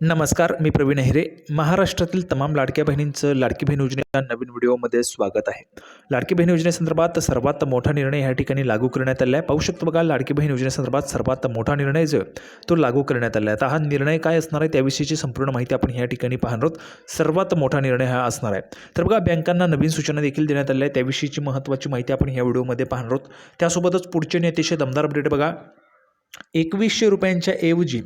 नमस्कार मी प्रवीण हेरे. महाराष्ट्रातील तमाम लाडक्या बहिणींचं लाडकी बहीण योजनेच्या नवीन व्हिडिओमध्ये स्वागत आहे. लाडकी बहीण योजनेसंदर्भात सर्वात मोठा निर्णय या ठिकाणी लागू करण्यात आला आहे पाहू शकतो बघा लाडकी बहीण योजनेसंदर्भात सर्वात मोठा निर्णय जो तो लागू करण्यात आला आहे आता हा निर्णय काय असणार आहे त्याविषयीची संपूर्ण माहिती आपण या ठिकाणी पाहणार आहोत. सर्वात मोठा निर्णय हा असणार आहे. तर बघा बँकांना नवीन सूचना देखील देण्यात आल्या आहे त्याविषयीची महत्त्वाची माहिती आपण या व्हिडिओमध्ये पाहणार आहोत. त्यासोबतच पुढचे आणि अतिशय दमदार अपडेट बघा. एकवीसशे रुपयांच्या ऐवजी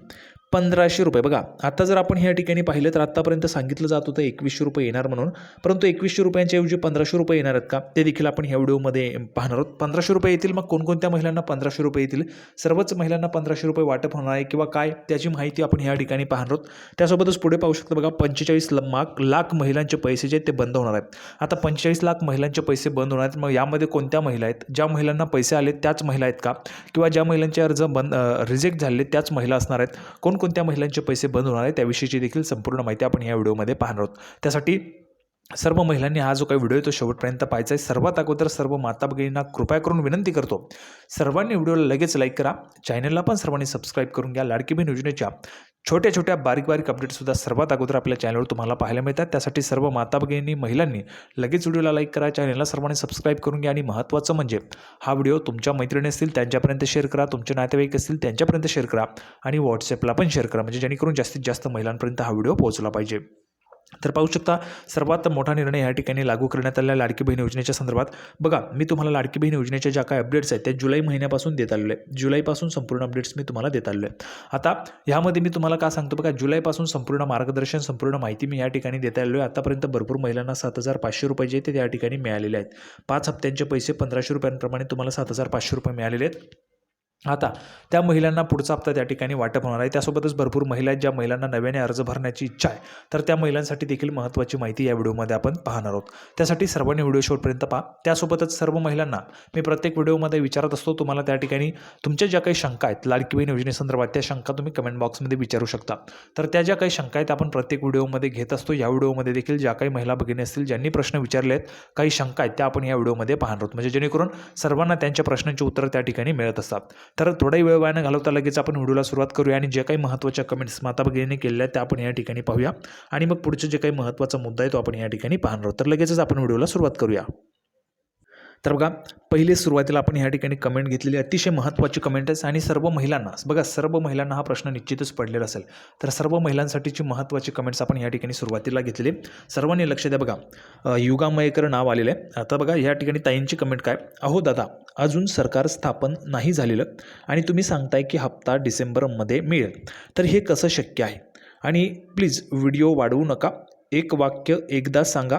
पंधराशे रुपये. बघा आता जर आपण ह्या ठिकाणी पाहिलं तर आत्तापर्यंत सांगितलं जात होतं एकवीसशे रुपये येणार म्हणून. परंतु एकवीसशे रुपयांच्या ऐवजी पंधराशे रुपये येणार आहेत का? ते देखील आपण ह्या व्हिडिओमध्ये पाहणार आहोत. पंधराशे रुपये येतील मग कोणकोणत्या महिलांना पंधराशे रुपये येतील? सर्वच महिलांना पंधराशे रुपये वाटप होणार आहे किंवा काय? त्याची माहिती आपण ह्या ठिकाणी पाहणार आहोत. त्यासोबतच पुढे पाहू शकतो बघा पंचेचाळीस लाख लाख महिलांचे पैसे जे आहेत ते बंद होणार आहेत. आता पंचेचाळीस लाख महिलांचे पैसे बंद होणार आहेत. मग यामध्ये कोणत्या महिला आहेत? ज्या महिलांना पैसे आले त्याच महिला आहेत का? किंवा ज्या महिलांचे अर्ज बंद रिजेक्ट झाले त्याच महिला असणार आहेत? कोण कोणकोणत्या महिलांचे पैसे बंद होणार आहे त्याविषयीची देखील संपूर्ण माहिती आपण या व्हिडिओमध्ये पाहणार आहोत. त्यासाठी सर्व महिलांनी हा जो काही व्हिडिओ आहे तो शेवटपर्यंत पाहायचा आहे. सर्वात अगोदर सर्व माता भगिनींना कृपया करून विनंती करतो सर्वांनी व्हिडिओला लगेच लाईक करा. चॅनलला पण सर्वांनी सबस्क्राईब करून घ्या. लाडकी बहीण योजनेच्या छोट्या छोट्या बारीक बारीक अपडेटसुद्धा सर्वात अगोदर आपल्या चॅनलवर तुम्हाला पाहायला मिळतात. त्यासाठी सर्व माता भगिनी महिलांनी लगेच व्हिडिओला लाईक करा. चॅनलला सर्वांनी सबस्क्राईब करून घ्या. आणि महत्त्वाचं म्हणजे हा व्हिडिओ तुमच्या मैत्रिणी असतील त्यांच्यापर्यंत शेअर करा. तुमचे नातेवाईक असतील त्यांच्यापर्यंत शेअर करा. आणि व्हॉट्सअपला पण शेअर करा. म्हणजे जेणेकरून जास्तीत जास्त महिलांपर्यंत हा व्हिडिओ पोहोचला पाहिजे. तर पाहू शकता सर्वात मोठा निर्णय या ठिकाणी लागू करण्यात आलेला लाडकी बहीण योजनेच्या संदर्भात. बघा मी तुम्हाला लाडकी बहीण योजनेच्या ज्या काही अपडेट्स आहेत त्या जुलै महिन्यापासून देत आलेलो आहे. जुलैपासून संपूर्ण अपडेट्स मी तुम्हाला देत आलेलो आहे. आता ह्यामध्ये मी तुम्हाला का सांगतो बघा जुलैपासून संपूर्ण मार्गदर्शन संपूर्ण माहिती मी या ठिकाणी देत आलेलो आहे. आतापर्यंत भरपूर महिलांना सात हजार पाचशे रुपये जे ते त्या ठिकाणी मिळालेले आहेत. पाच हप्त्यांचे पैसे पंधराशे रुपयांप्रमाणे तुम्हाला सात हजार पाचशे रुपये मिळालेले आहेत. आता त्या महिलांना पुढचा हप्ता त्या ठिकाणी वाटप होणार आहे. त्यासोबतच भरपूर महिला आहेत ज्या महिलांना नव्याने अर्ज भरण्याची इच्छा आहे. तर त्या महिलांसाठी देखील महत्त्वाची माहिती या व्हिडिओमध्ये आपण पाहणार आहोत. त्यासाठी सर्वांनी व्हिडिओ शेवटपर्यंत पहा. त्यासोबतच सर्व महिलांना मी प्रत्येक व्हिडिओमध्ये विचारत असतो तुम्हाला त्या ठिकाणी तुमच्या ज्या काही शंका आहेत लाडकी बहीण योजनेसंदर्भात त्या शंका तुम्ही कमेंट बॉक्समध्ये विचारू शकता. तर त्या ज्या काही शंका आहेत आपण प्रत्येक व्हिडिओमध्ये घेत असतो. या व्हिडिओमध्ये देखील ज्या काही महिला भगिनी असतील ज्यांनी प्रश्न विचारले आहेत काही शंका आहेत त्या आपण या व्हिडिओमध्ये पाहणार आहोत. म्हणजे जेणेकरून सर्वांना त्यांच्या प्रश्नांची उत्तरं त्या ठिकाणी मिळत असतात. तर थोडाही वेळ वाया घालवता लगेच आपण व्हिडिओला सुरुवात करूया आणि जे काही महत्त्वाच्या कमेंट्स माता भगिनीने केलेल्या आहेत त्या आपण या ठिकाणी पाहूया. आणि मग पुढचे जे काही महत्त्वाचा मुद्दा आहे तो आपण या ठिकाणी पाहणार आहोत. तर लगेचच आपण व्हिडिओला सुरुवात करूया. तर बघा पहिले सुरुवातीला आपण ह्या ठिकाणी कमेंट घेतलेली अतिशय महत्त्वाची कमेंट आहे. आणि सर्व महिलांना बघा सर्व महिलांना हा प्रश्न निश्चितच पडलेला असेल. तर सर्व महिलांसाठीची महत्त्वाची कमेंट्स आपण या ठिकाणी सुरुवातीला घेतलेली सर्वांनी लक्ष द्या बघा. युगामयकर नाव आलेलं आहे. आता बघा या ठिकाणी ताईंची कमेंट काय? अहो दादा अजून सरकार स्थापन नाही झालेलं आणि तुम्ही सांगताय की हप्ता डिसेंबरमध्ये मिळेल. तर हे कसं शक्य आहे? आणि प्लीज व्हिडिओ वाढवू नका. एक वाक्य एकदा सांगा.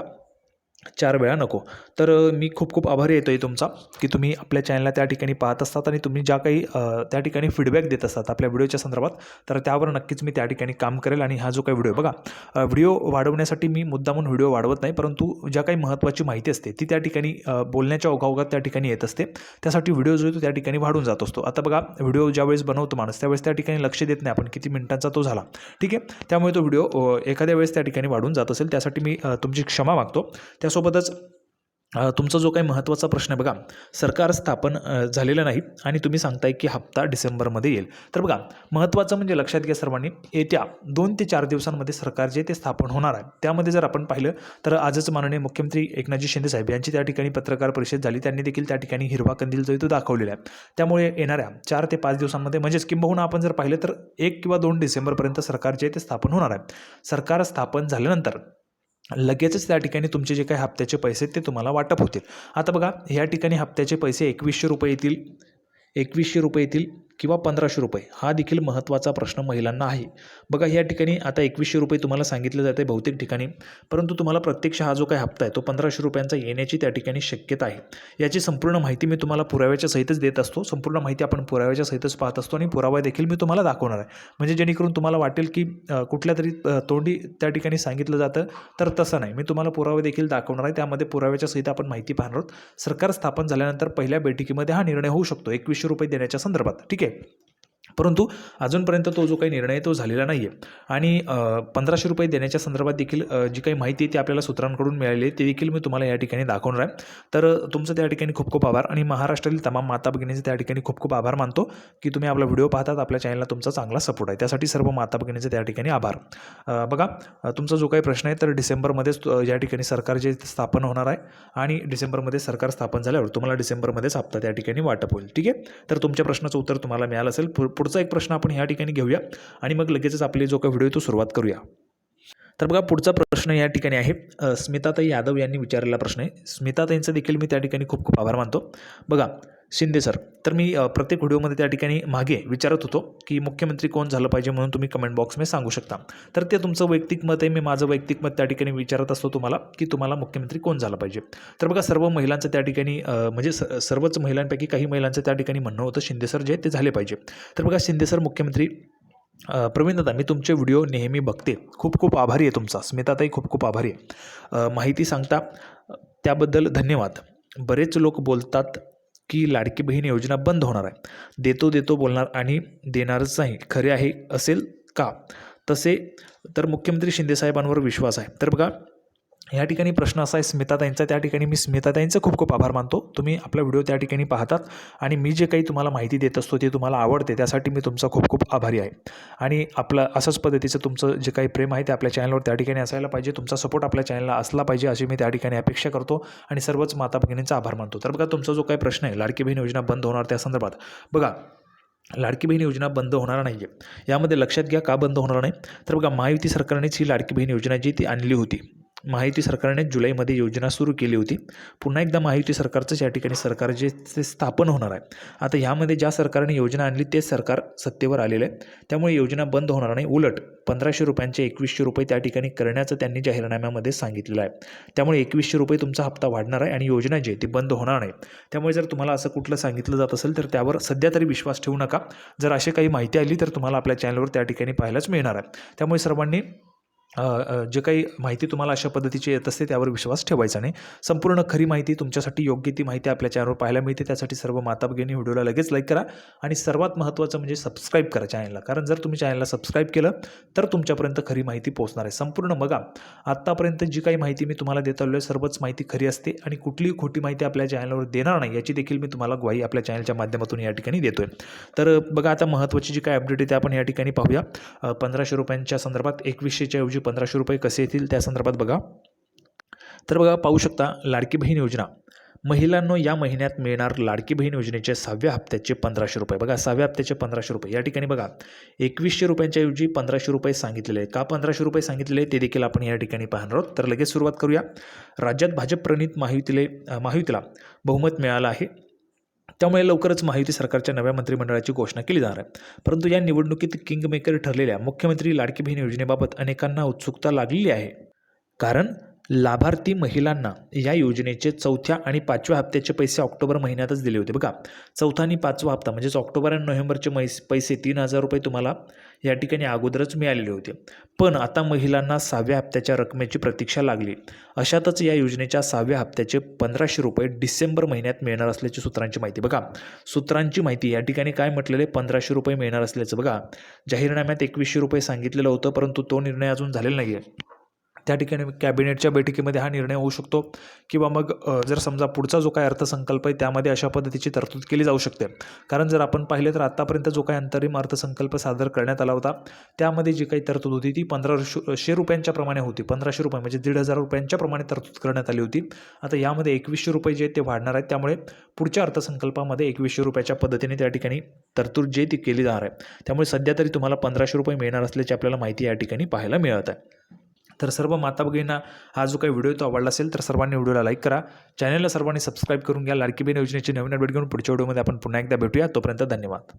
चार वेळा नको. तर मी खूप खूप आभारी येतो आहे तुमचा की तुम्ही आपल्या चॅनलला त्या ठिकाणी पाहत असतात आणि तुम्ही ज्या काही त्या ठिकाणी फीडबॅक देत असतात आपल्या व्हिडिओच्या संदर्भात तर त्यावर नक्कीच मी त्या ठिकाणी काम करेल आणि हा जो काही व्हिडिओ बघा व्हिडिओ वाढवण्यासाठी मी मुद्दामून व्हिडिओ वाढवत नाही परंतु ज्या काही महत्त्वाची माहिती असते ती त्या ठिकाणी बोलण्याच्या ओघाओघात त्या ठिकाणी येत असते. त्यासाठी व्हिडिओ जो आहे तो त्या ठिकाणी वाढून जात असतो. आता बघा व्हिडिओ ज्यावेळेस बनवतो माणूस त्यावेळेस त्या ठिकाणी लक्ष देत नाही आपण किती मिनिटांचा तो झाला. ठीक आहे? त्यामुळे तो व्हिडिओ एखाद्या वेळेस त्या ठिकाणी वाढून जात असेल त्यासाठी मी तुमची क्षमा मागतो. त्या त्यासोबतच तुमचा जो काही महत्त्वाचा प्रश्न आहे बघा सरकार स्थापन झालेलं नाही आणि तुम्ही सांगताय की हप्ता डिसेंबरमध्ये येईल. तर बघा महत्त्वाचं म्हणजे लक्षात घ्या सर्वांनी येत्या दोन ते चार दिवसांमध्ये सरकार जे ते स्थापन होणार आहे त्यामध्ये जर आपण पाहिलं तर आजच माननीय मुख्यमंत्री एकनाथजी शिंदे साहेब यांची त्या ठिकाणी पत्रकार परिषद झाली. त्यांनी देखील त्या ठिकाणी हिरवा कंदील जो आहे तो दाखवलेला आहे. त्यामुळे येणाऱ्या चार ते पाच दिवसांमध्ये म्हणजेच किंबहुना आपण जर पाहिलं तर एक किंवा दोन डिसेंबरपर्यंत सरकार जे ते स्थापन होणार आहे. सरकार स्थापन झाल्यानंतर लगेचच त्या ठिकाणी तुमचे जे काही हप्त्याचे पैसे आहेत ते तुम्हाला वाटप होतील. आता बघा ह्या ठिकाणी हप्त्याचे पैसे एकवीसशे रुपये येतील. एकवीसशे रुपये येतील. किंवा पंधराशे रुपये हा देखील महत्त्वाचा प्रश्न महिलांना आहे. बघा या ठिकाणी आता एकवीसशे रुपये तुम्हाला सांगितलं जात आहे बहुतेक ठिकाणी परंतु तुम्हाला प्रत्यक्ष हा जो काही हप्ता आहे तो पंधराशे रुपयांचा येण्याची त्या ठिकाणी शक्यता आहे. याची संपूर्ण माहिती मी तुम्हाला पुराव्याच्या सहितच देत असतो. संपूर्ण माहिती आपण पुराव्याच्या सहितच पाहत असतो आणि पुरावा देखील मी तुम्हाला दाखवणार आहे. म्हणजे जेणेकरून तुम्हाला वाटेल की कुठल्या तरी तोंडी त्या ठिकाणी सांगितलं जातं तर तसं नाही. मी तुम्हाला पुरावे देखील दाखवणार आहे. त्यामध्ये पुराव्याच्या सहित आपण माहिती पाहणार आहोत. सरकार स्थापन झाल्यानंतर पहिल्या बैठकीमध्ये हा निर्णय होऊ शकतो. एकवीसशे रुपये देण्याच्या संदर्भात. ठीक आहे? okay परंतु अजूनपर्यंत तो जो काही निर्णय तो झालेला नाही आहे आणि पंधराशे रुपये देण्याच्या संदर्भात देखील जी काही माहिती आहे ती आपल्याला सूत्रांकडून मिळाली आहे ते देखील मी तुम्हाला या ठिकाणी दाखवणार आहे. तर तुमचं त्या ठिकाणी खूप खूप आभार आणि महाराष्ट्रातील तमाम माता भगिनीचे त्या ठिकाणी खूप खूप आभार मानतो की तुम्ही आपला व्हिडिओ पाहतात आपल्या चॅनलला तुमचा चांगला सपोर्ट आहे. त्यासाठी सर्व माता भगिनीचे त्या ठिकाणी आभार. बघा तुमचा जो काही प्रश्न आहे तर डिसेंबरमध्येच या ठिकाणी सरकार जे स्थापन होणार आहे आणि डिसेंबरमध्ये सरकार स्थापन झाल्यावर तुम्हाला डिसेंबरमध्येच हप्ता त्या ठिकाणी वाटप होईल. ठीक आहे? तर तुमच्या प्रश्नाचं उत्तर तुम्हाला मिळालं असेल. पुढचा एक प्रश्न आपण ह्या ठिकाणी घेऊया आणि मग लगेचच आपले जो काही व्हिडिओ आहे तो सुरुवात करूया. तर बघा पुढचा प्रश्न या ठिकाणी आहे. स्मिताताई यादव यांनी विचारलेला प्रश्न आहे. स्मिताताईंचं देखील मी त्या ठिकाणी खूप खूप आभार मानतो. बघा शिंदे सर. तर मी प्रत्येक व्हिडिओमध्ये त्या ठिकाणी मागे विचारत होतो की मुख्यमंत्री कोण झालं पाहिजे म्हणून तुम्ही कमेंट बॉक्समध्ये सांगू शकता. तर ते तुमचं वैयक्तिक मत आहे. मी माझं वैयक्तिक मत त्या ठिकाणी विचारत असतो तुम्हाला की तुम्हाला मुख्यमंत्री कोण झालं पाहिजे. तर बघा सर्व महिलांचं त्या ठिकाणी म्हणजे स सर्वच महिलांपैकी काही महिलांचं त्या ठिकाणी म्हणणं होतं शिंदे सर जे ते झाले पाहिजे. तर बघा शिंदे सर मुख्यमंत्री प्रवीण दादा मी तुमचे व्हिडिओ नेहमी बघते. खूप खूप आभारी आहे तुमचा. स्मिताताई खूप खूप आभारी आहे. माहिती सांगता त्याबद्दल धन्यवाद. बरेच लोक बोलतात की लाडकी बहीण योजना बंद होणार आहे. देतो देतो बोलणार आणि देणारच नाही. खरे आहे असेल का? तसे तर मुख्यमंत्री शिंदेसाहेबांवर विश्वास आहे. तर बघा या ठिकाणी प्रश्न असा आहे स्मिताताईंचा त्या ठिकाणी मी स्मिताताईंचं खूप खूप आभार मानतो. तुम्ही आपला व्हिडिओ त्या ठिकाणी पाहतात आणि मी जे काही तुम्हाला माहिती देत असतो ते तुम्हाला आवडते त्यासाठी मी तुमचा खूप खूप आभारी आहे. आणि आपलं असंच पद्धतीचं तुमचं जे काही प्रेम आहे ते आपल्या चॅनलवर त्या ठिकाणी असायला पाहिजे. तुमचा सपोर्ट आपल्या चॅनलला असला पाहिजे अशी मी त्या ठिकाणी अपेक्षा करतो आणि सर्वच माता भगिनींचा आभार मानतो. तर बघा तुमचा जो काही प्रश्न आहे लाडकी बहीण योजना बंद होणार त्या संदर्भात. बघा लाडकी बहीण योजना बंद होणार नाही आहे यामध्ये लक्षात घ्या का बंद होणार नाही? तर बघा महायुती सरकारनेच ही लाडकी बहीण योजना जी ती आणली होती. महायुती सरकारने जुलैमध्ये योजना सुरू केली होती. पुन्हा एकदा महायुती सरकारचंच या ठिकाणी सरकार जे ते स्थापन होणार आहे. आता ह्यामध्ये ज्या सरकारने योजना आणली तेच सरकार सत्तेवर आलेलं आहे त्यामुळे योजना बंद होणार नाही. उलट पंधराशे रुपयांचे एकवीसशे रुपये त्या ठिकाणी करण्याचं त्यांनी जाहीरनाम्यामध्ये सांगितलेलं आहे. त्यामुळे एकवीसशे रुपये तुमचा हप्ता वाढणार आहे आणि योजना जी आहे ती बंद होणार नाही. त्यामुळे जर तुम्हाला असं कुठलं सांगितलं जात असेल तर त्यावर सध्या तरी विश्वास ठेवू नका. जर अशी काही माहिती आली तर तुम्हाला आपल्या चॅनलवर त्या ठिकाणी पाहायलाच मिळणार आहे. त्यामुळे सर्वांनी जे काही माहिती तुम्हाला अशा पद्धतीची येत असते त्यावर विश्वास ठेवायचा नाही. संपूर्ण खरी माहिती तुमच्यासाठी योग्य ती माहिती आपल्या चॅनलवर पाहायला मिळते. त्यासाठी सर्व माता भगिनी व्हिडिओला लगेच लाईक करा आणि सर्वात महत्त्वाचं म्हणजे सबस्क्राईब करा चॅनलला कारण जर तुम्ही चॅनलला सबस्क्राईब केलं तर तुमच्यापर्यंत खरी माहिती पोहोचणार आहे. संपूर्ण बघा. आत्तापर्यंत जी काही माहिती मी तुम्हाला देत आलो आहे सर्वच माहिती खरी असते आणि कुठलीही खोटी माहिती आपल्या चॅनलवर देणार नाही याची देखील मी तुम्हाला ग्वाही आपल्या चॅनलच्या माध्यमातून या ठिकाणी देतो आहे तर बघा आता महत्त्वाची जी काही अपडेट आहे ते आपण या ठिकाणी पाहूया. पंधराशे रुपयांच्या संदर्भात एकवीसशेच्या ऐवजी पंधराशे रुपये कसे येतील त्या संदर्भात बघा. तर बघा पाहू शकता लाडकी बहीण योजना. महिलांनो या महिन्यात मिळणार लाडकी बहीण योजनेचे सहाव्या हप्त्याचे पंधराशे रुपये. बघा सहाव्या हप्त्याचे पंधराशे रुपये. या ठिकाणी बघा एकवीसशे रुपयांच्या ऐवजी पंधराशे रुपये सांगितलेले आहेत. का पंधराशे रुपये सांगितलेले आहे ते देखील आपण या ठिकाणी पाहणार आहोत. तर लगेच सुरुवात करूया. राज्यात भाजप प्रणित महायुतीले महायुतीला बहुमत मिळालं आहे. त्यामुळे लवकरच महायुती सरकारच्या नव्या मंत्रिमंडळाची घोषणा केली जाणार आहे. परंतु या निवडणुकीत किंगमेकर ठरलेल्या मुख्यमंत्री लाडकी बहीण योजनेबाबत अनेकांना उत्सुकता लागलेली आहे. कारण लाभार्थी महिलांना या योजनेचे चौथ्या आणि पाचव्या हप्त्याचे पैसे ऑक्टोबर महिन्यातच दिले होते. बघा चौथा आणि पाचवा हप्ता म्हणजेच ऑक्टोबर आणि नोव्हेंबरचे मैस पैसे तीन हजार रुपये तुम्हाला या ठिकाणी अगोदरच मिळालेले होते. पण आता महिलांना सहाव्या हप्त्याच्या रकमेची प्रतीक्षा लागली. अशातच या योजनेच्या सहाव्या हप्त्याचे पंधराशे रुपये डिसेंबर महिन्यात मिळणार असल्याची सूत्रांची माहिती. बघा सूत्रांची माहिती या ठिकाणी काय म्हटलेले? पंधराशे रुपये मिळणार असल्याचं बघा. जाहीरनाम्यात एकवीसशे रुपये सांगितलेलं होतं परंतु तो निर्णय अजून झालेला नाही आहे त्या ठिकाणी कॅबिनेटच्या बैठकीमध्ये हा निर्णय होऊ शकतो किंवा मग जर समजा पुढचा जो काही अर्थसंकल्प आहे त्यामध्ये अशा पद्धतीची तरतूद केली जाऊ शकते. कारण जर आपण पाहिलं तर आत्तापर्यंत जो काही अंतरिम अर्थसंकल्प सादर करण्यात आला होता त्यामध्ये जी काही तरतूद होती ती पंधराशे रुपयांच्या प्रमाणे होती. पंधराशे रुपये म्हणजे दीड हजार रुपयांच्या प्रमाणे तरतूद करण्यात आली होती. आता यामध्ये एकवीसशे रुपये जे आहेत ते वाढणार आहेत. त्यामुळे पुढच्या अर्थसंकल्पामध्ये एकवीसशे रुपयाच्या पद्धतीने त्या ठिकाणी तरतूद जे ती केली जाणार आहे. त्यामुळे सध्या तरी तुम्हाला पंधराशे रुपये मिळणार असल्याची आपल्याला माहिती या ठिकाणी पाहायला मिळत आहे. तर सर्व माता भगिनींना हा जो काही व्हिडिओ तो आवडला असेल तर सर्वांनी व्हिडिओला लाईक करा. चॅनलला सर्वांनी सबस्क्राईब करून घ्या. लाडकी बहीण योजनेची नवीन अपडेट घेऊन पुढच्या व्हिडिओमध्ये आपण पुन्हा एकदा भेटूया. तोपर्यंत धन्यवाद.